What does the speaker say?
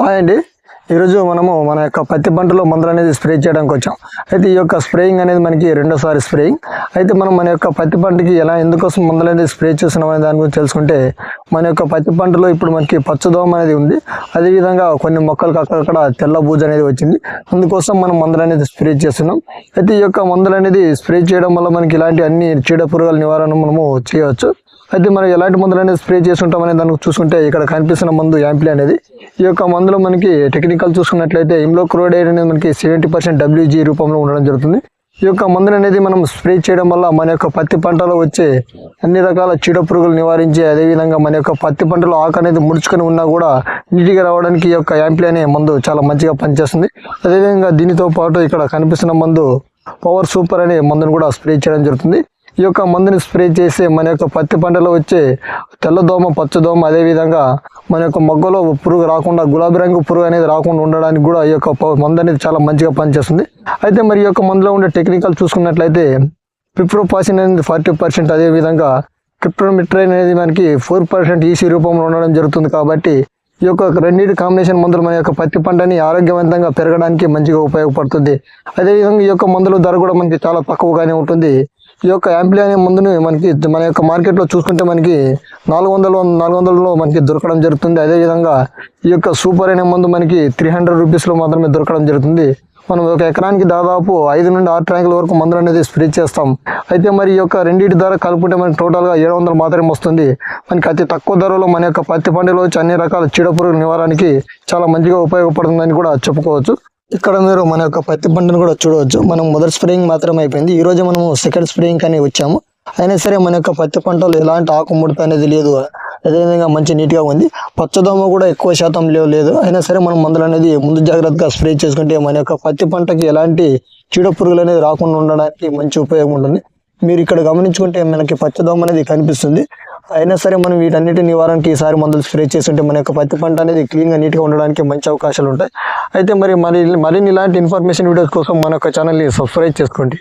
Hi అండి. ఈరోజు మనము మన యొక్క పత్తి పంటలో మందులు అనేది స్ప్రే చేయడానికి వచ్చాం. అయితే ఈ యొక్క స్ప్రేయింగ్ అనేది మనకి రెండోసారి స్ప్రేయింగ్. అయితే మనం మన యొక్క పత్తి పంటకి ఎలా ఎందుకోసం మందులు అనేది స్ప్రే చేస్తున్నాం అనే దాని గురించి తెలుసుకుంటే మన యొక్క పత్తి పంటలో ఇప్పుడు మనకి పచ్చదోమ అనేది ఉంది. అదేవిధంగా కొన్ని మొక్కలకు అక్కడక్కడ తెల్ల బూజు అనేది వచ్చింది. అందుకోసం మనం మందులు అనేది స్ప్రే చేస్తున్నాం. అయితే ఈ యొక్క మందులు అనేది స్ప్రే చేయడం వల్ల మనకి ఇలాంటి అన్ని చీడ పురుగుల నివారణ మనము చేయవచ్చు. అయితే మనం ఎలాంటి మందులు అనేది స్ప్రే చేసుకుంటాం అనే దానికి చూసుకుంటే ఇక్కడ కనిపిస్తున్న మందు యాంప్లీ అనేది. ఈ యొక్క మందులో మనకి టెక్నికల్ చూసుకున్నట్లయితే ఇమ్లోక్రోడైడ్ అనేది మనకి సెవెంటీ పర్సెంట్ డబ్ల్యూజీ రూపంలో ఉండడం జరుగుతుంది. ఈ యొక్క మందులు అనేది మనం స్ప్రే చేయడం వల్ల మన యొక్క పత్తి పంటలో వచ్చే అన్ని రకాల చీడ పురుగులు నివారించి అదేవిధంగా మన యొక్క పత్తి పంటలో ఆకు అనేది ముడుచుకొని ఉన్నా కూడా నీటిగా రావడానికి ఈ యొక్క యాంప్లీ అనే మందు చాలా మంచిగా పనిచేస్తుంది. అదేవిధంగా దీనితో పాటు ఇక్కడ కనిపిస్తున్న మందు పవర్ సూపర్ అనే మందును కూడా స్ప్రే చేయడం జరుగుతుంది. ఈ యొక్క మందుని స్ప్రే చేసి మన యొక్క పత్తి పంటలో వచ్చే తెల్లదోమ పచ్చదోమ అదేవిధంగా మన యొక్క మొగ్గలో పురుగు రాకుండా గులాబీ రంగు పురుగు అనేది రాకుండా ఉండడానికి కూడా ఈ యొక్క ప- మందు అనేది చాలా మంచిగా పనిచేస్తుంది. అయితే మరి ఈ యొక్క మందులో ఉండే టెక్నికల్ చూసుకున్నట్లయితే పిప్రోపాసిన్ అనేది ఫార్టీ పర్సెంట్ అదేవిధంగా క్రిప్టోమిట్రైన్ అనేది మనకి ఫోర్ పర్సెంట్ ఈసీ రూపంలో ఉండడం జరుగుతుంది కాబట్టి ఈ యొక్క రెండింటి కాంబినేషన్ మందులు మన యొక్క పత్తి పంటని ఆరోగ్యవంతంగా పెరగడానికి మంచిగా ఉపయోగపడుతుంది. అదేవిధంగా ఈ యొక్క మందుల ధర కూడా మనకి చాలా తక్కువగానే ఉంటుంది. ఈ యొక్క యాంప్లీ అనే మందుని మనకి మన యొక్క మార్కెట్లో చూసుకుంటే మనకి నాలుగు వందలు నాలుగు వందలలో మనకి దొరకడం జరుగుతుంది. అదేవిధంగా ఈ యొక్క సూపర్ అనే మందు మనకి త్రీ హండ్రెడ్ రూపీస్లో మాత్రమే దొరకడం జరుగుతుంది. మనం ఒక ఎకరానికి దాదాపు ఐదు నుండి ఆరు ట్యాంకుల వరకు మందులు అనేది స్ప్రే చేస్తాం. అయితే మరి ఈ యొక్క రెండింటి ధర కలుపుకుంటే మనకి టోటల్గా ఏడు వందలు మాత్రమే వస్తుంది. మనకి అతి తక్కువ ధరలో మన యొక్క పత్తి పంటలో వచ్చి అన్ని రకాల చీడపురుగుల నివారణకి చాలా మంచిగా ఉపయోగపడుతుందని కూడా చెప్పుకోవచ్చు. ఇక్కడ మీరు మన యొక్క పత్తి పంటను కూడా చూడవచ్చు. మనం మొదటి స్ప్రేయింగ్ మాత్రం అయిపోయింది. ఈ రోజు మనము సెకండ్ స్ప్రేయింగ్ కానీ వచ్చాము. అయినా సరే మన యొక్క పత్తి పంటలో ఎలాంటి ఆకు ముడత అనేది లేదు. అదేవిధంగా మంచి నీట్గా ఉంది. పచ్చదోమ కూడా ఎక్కువ శాతం లేవు లేదు. అయినా సరే మనం మందులు అనేది ముందు జాగ్రత్తగా స్ప్రే చేసుకుంటే మన యొక్క పత్తి పంటకి ఎలాంటి చీడ పురుగులు అనేది రాకుండా ఉండడానికి మంచి ఉపయోగం ఉంటుంది. మీరు ఇక్కడ గమనించుకుంటే మనకి పచ్చదోమ అనేది కనిపిస్తుంది. అయినా సరే మనం వీటన్నిటి నివారణకి ఈసారి మందులు స్ప్రే చేస్తుంటే మన యొక్క పత్తి పంట అనేది క్లీన్గా నీట్గా ఉండడానికి మంచి అవకాశాలు ఉంటాయి. అయితే మరి మరి మరిన్ని ఇలాంటి ఇన్ఫర్మేషన్ వీడియోస్ కోసం మన యొక్క ఛానల్ని సబ్స్క్రైబ్ చేసుకోండి.